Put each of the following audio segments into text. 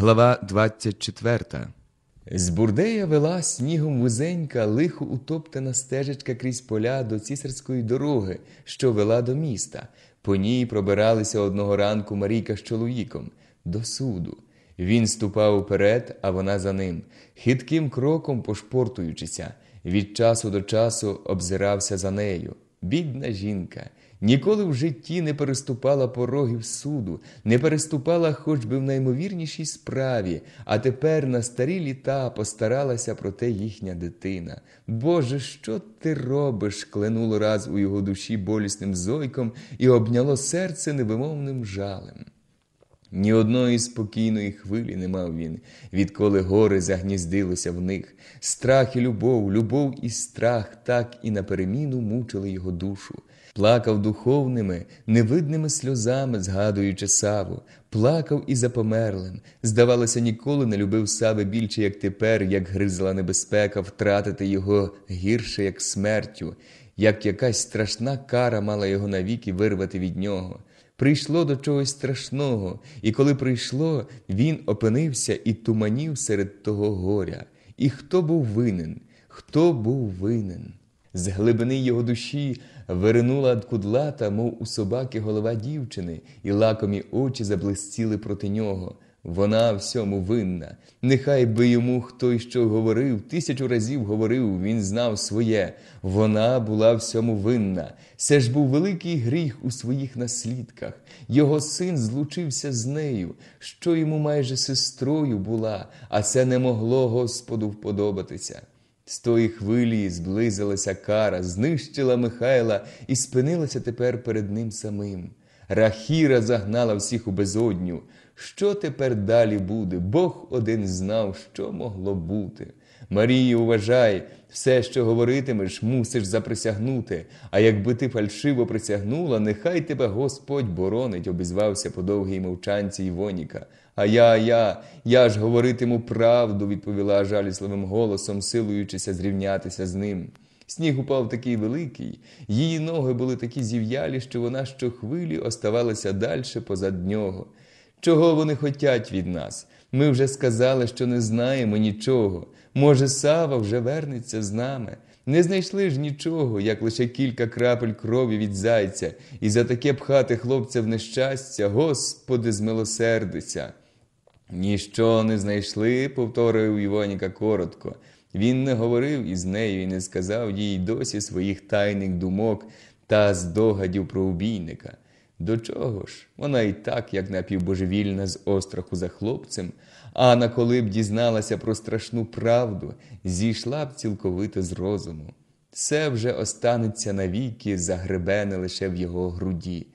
Глава 24 З бурдея вела снігом вузенька, лихо утоптана стежечка крізь поля до цісарської дороги, що вела до міста. По ній пробиралися одного ранку Марійка з чоловіком до суду. Він ступав уперед, а вона за ним, хитким кроком пошпортуючися, від часу до часу обзирався за нею. Бідна жінка. Ніколи в житті не переступала порогів суду, не переступала хоч би в наймовірнішій справі, а тепер на старі літа постаралася про те їхня дитина. Боже, що ти робиш? кленуло раз у його душі болісним зойком і обняло серце невимовним жалем. Ні одної спокійної хвилі не мав він, відколи гори загніздилося в них. Страх і любов, любов і страх так і на переміну мучили його душу. Плакав духовними, невидними сльозами, згадуючи Саву, плакав і за померлим. Здавалося, ніколи не любив Сави більше, як тепер, як гризла небезпека втратити його гірше, як смертю, як якась страшна кара мала його навіки вирвати від нього. Прийшло до чогось страшного, і коли прийшло, він опинився і туманів серед того горя. І хто був винен? Хто був винен? З глибини його душі виринула кудлата, мов у собаки голова дівчини, і лакомі очі заблистіли проти нього. Вона всьому винна. Нехай би йому хто й що говорив, тисячу разів говорив, він знав своє. Вона була всьому винна. Це ж був великий гріх у своїх наслідках. Його син злучився з нею, що йому майже сестрою була, а це не могло Господу вподобатися. З тої хвилі зблизилася кара, знищила Михайла і спинилася тепер перед ним самим. Рахіра загнала всіх у безодню. Що тепер далі буде? Бог один знав, що могло бути. Марії, уважай, все, що говоритимеш, мусиш заприсягнути. А якби ти фальшиво присягнула, нехай тебе Господь боронить, обізвався по довгій мовчанці Івоніка. А я, я, я ж говоритиму правду, відповіла жалісливим голосом, силуючися зрівнятися з ним. Сніг упав такий великий, її ноги були такі зів'ялі, що вона щохвилі оставалася далі позад нього. Чого вони хотять від нас? Ми вже сказали, що не знаємо нічого. Може, Сава вже вернеться з нами. Не знайшли ж нічого, як лише кілька крапель крові від зайця, і за таке пхати хлопця в нещастя, Господи, змилосердися. Ніщо не знайшли, повторив Івоніка коротко. Він не говорив із нею і не сказав їй досі своїх тайних думок та здогадів про убійника. До чого ж? Вона і так, як напівбожевільна з остраху за хлопцем, Анна, коли б дізналася про страшну правду, зійшла б цілковито з розуму. Все вже останеться навіки, загребене лише в його груді.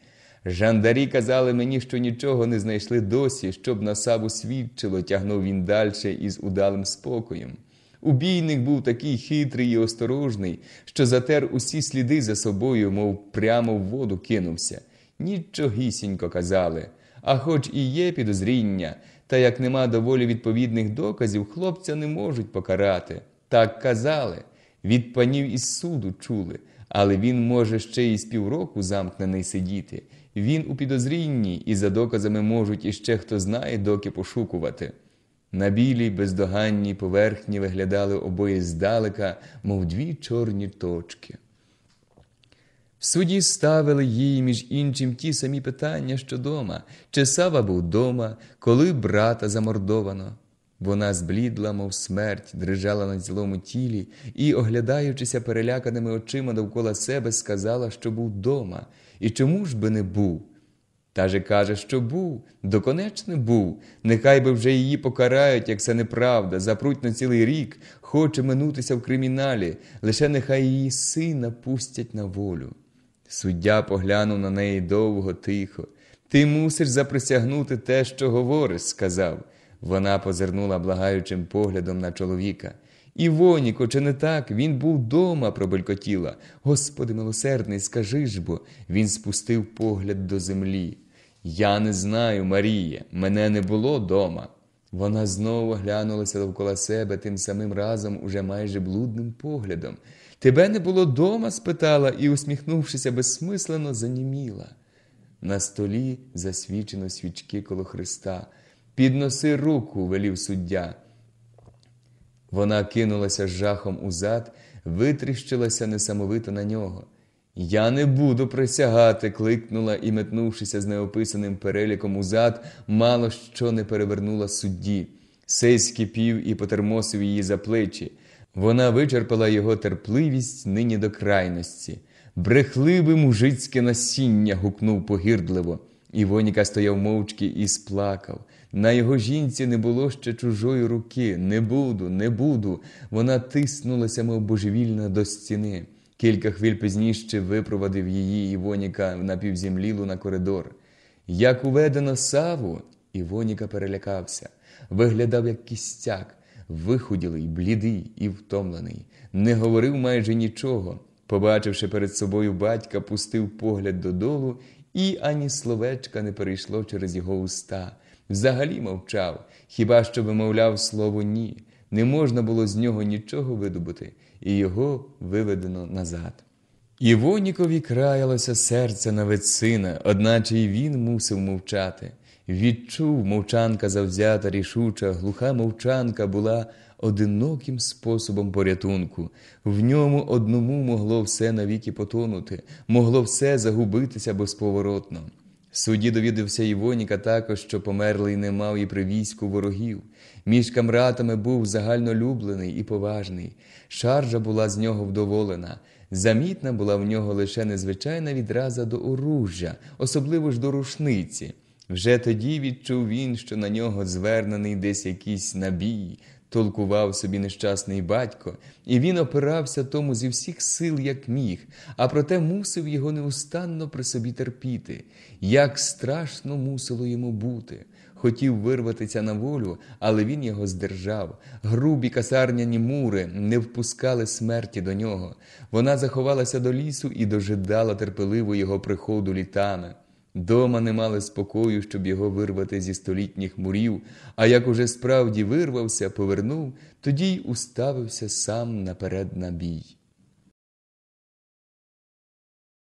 Жандарі казали мені, що нічого не знайшли досі, щоб на саву свідчило, тягнув він дальше із удалим спокоєм. Убійник був такий хитрий і осторожний, що затер усі сліди за собою, мов прямо в воду кинувся. Нічогісінько казали. А хоч і є підозріння, та як нема доволі відповідних доказів, хлопця не можуть покарати. Так казали. Від панів із суду чули, але він може ще й з півроку замкнений сидіти. Він у підозрінні, і за доказами можуть іще хто знає, доки пошукувати. На білій бездоганній поверхні виглядали обоє здалека, мов дві чорні точки. В суді ставили їй, між іншим, ті самі питання, що дома, чи Сава був дома, коли брата замордовано. Вона зблідла, мов смерть, дрижала на цілому тілі і, оглядаючися переляканими очима довкола себе, сказала, що був дома. І чому ж би не був? Та же каже, що був, доконечне був. Нехай би вже її покарають, як це неправда, запруть на цілий рік, хоче минутися в криміналі, лише нехай її сина пустять на волю. Суддя поглянув на неї довго, тихо. Ти мусиш заприсягнути те, що говориш, сказав. Вона позирнула благаючим поглядом на чоловіка. Івоніко, чи не так? Він був дома, пробелькотіла. Господи милосердний, скажи ж бо. Він спустив погляд до землі. Я не знаю, Маріє, мене не було дома. Вона знову глянулася довкола себе тим самим разом, уже майже блудним поглядом. Тебе не було дома? спитала і, усміхнувшися безсмислено, заніміла. На столі засвічено свічки коло Христа. Підноси руку, велів суддя. Вона кинулася жахом узад, витріщилася несамовито на нього. Я не буду присягати, кликнула і, метнувшися з неописаним переліком узад, мало що не перевернула судді. Сей скипів і потермосив її за плечі. Вона вичерпала його терпливість нині до крайності. Брехливе мужицьке насіння. гукнув погірдливо. Івоніка стояв мовчки і сплакав. На його жінці не було ще чужої руки. Не буду, не буду. Вона тиснулася, мов божевільна до стіни. Кілька хвиль пізніше випровадив її Івоніка напівземлілу на коридор. Як уведено саву, Івоніка перелякався, виглядав як кістяк, вихуділий, блідий і втомлений, не говорив майже нічого. Побачивши перед собою батька, пустив погляд додолу, і ані словечка не перейшло через його уста. Взагалі мовчав, хіба що вимовляв слово ні. Не можна було з нього нічого видобути, і його виведено назад. Івонікові краялося серце на сина, одначе й він мусив мовчати. Відчув мовчанка завзята, рішуча, глуха мовчанка була одиноким способом порятунку. В ньому одному могло все навіки потонути, могло все загубитися безповоротно. Судді довідався Івоніка також, що померлий не мав і при війську ворогів. Між камратами був загальнолюблений і поважний. Шаржа була з нього вдоволена. Замітна була в нього лише незвичайна відраза до оружжя, особливо ж до рушниці. Вже тоді відчув він, що на нього звернений десь якийсь набій, толкував собі нещасний батько, і він опирався тому зі всіх сил, як міг, а проте мусив його неустанно при собі терпіти. Як страшно мусило йому бути. Хотів вирватися на волю, але він його здержав. Грубі касарняні мури не впускали смерті до нього. Вона заховалася до лісу і дожидала терпеливо його приходу літами. Дома не мали спокою, щоб його вирвати зі столітніх мурів, а як уже справді вирвався, повернув, тоді й уставився сам наперед на бій.